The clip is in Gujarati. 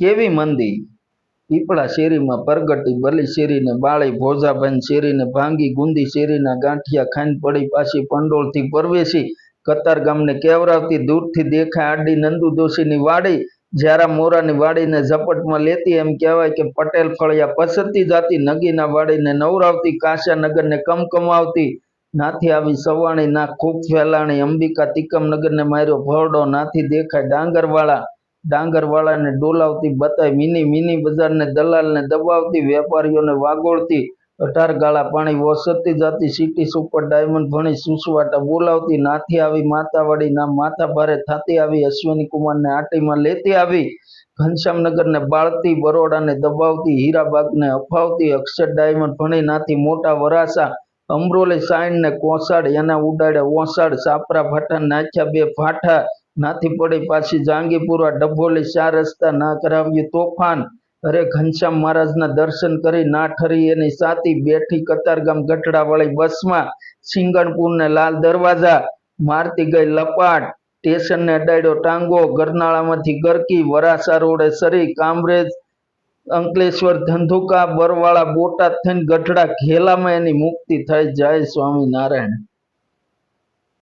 કેવી મંદી? પીપળા શેરીમાં પરગટી બલી શેરીને બાળી, ભોજાબેન શેરીને ભાંગી, ગુંદી શેરીના ગાંઠિયા ખાઈને પડી પાછી પંડોળથી પરવેશી. કતાર ગામને કેવરાવતી, દૂરથી દેખાય આડી નંદુ દોશીની વાડી. જ્યારા મોરાની વાડીને ઝપટમાં લેતી એમ કહેવાય કે પટેલ ફળિયા પસરતી જાતી, નગીના વાડીને નવરાવતી કાશા નગરને કમકમાવતી નાથી આવી સવાણી ના ખૂબ ફેલાણી, અંબિકા તિકમનગરને માર્યો ભરડો, નાથી દેખાય ડાંગરવાળા. ડાંગરવાળાને ડોલાવતી બતાય મિની મિની બજારને દલાલને દબાવતી, વેપારીઓને વાગોળતી, અઢાર ગાળા પાણી વસતી જતી, સિટી સુપર ડાયમંડ ભણી સુસવાટા બોલાવતી, નાથી આવી માતાવાડી ના માથા ભારે થતી આવી, અશ્વિની કુમારને આટીમાં લેતી આવી, ઘનશ્યામનગરને બાળતી, બરોડાને દબાવતી, હીરાબાગને અફાવતી, અક્ષર ડાયમંડ ભણી નાથી મોટા વરાસા અમરોલી સાઈન ને કોસાડ, એના ઉડાડે ઓસાડ, સાપરા ફાટા નાખ્યા બે ભાઠા નાથી પડી પાછી જાંગીપુરા ડભોલી ચાર રસ્તા ના કરાવ્યું તોફાન. અરે ઘનશ્યામ મહારાજના દર્શન કરી ના ઠરી એની સાતી બેઠી કતારગામ ગઢડાવાળી બસમાં સિંગણપુરને લાલ દરવાજા, મારતી ગઈ લપાટ, સ્ટેશનને અડાડ્યો ટાંગો, ગરનાળામાંથી ગરકી વરાસા રોડે સરી, કામરેજ, અંકલેશ્વર, ધંધુકા, બરવાળા, બોટાદ થઈને ગઢડા ઘેલામાં એની મુક્તિ થઈ જાય સ્વામિનારાયણ.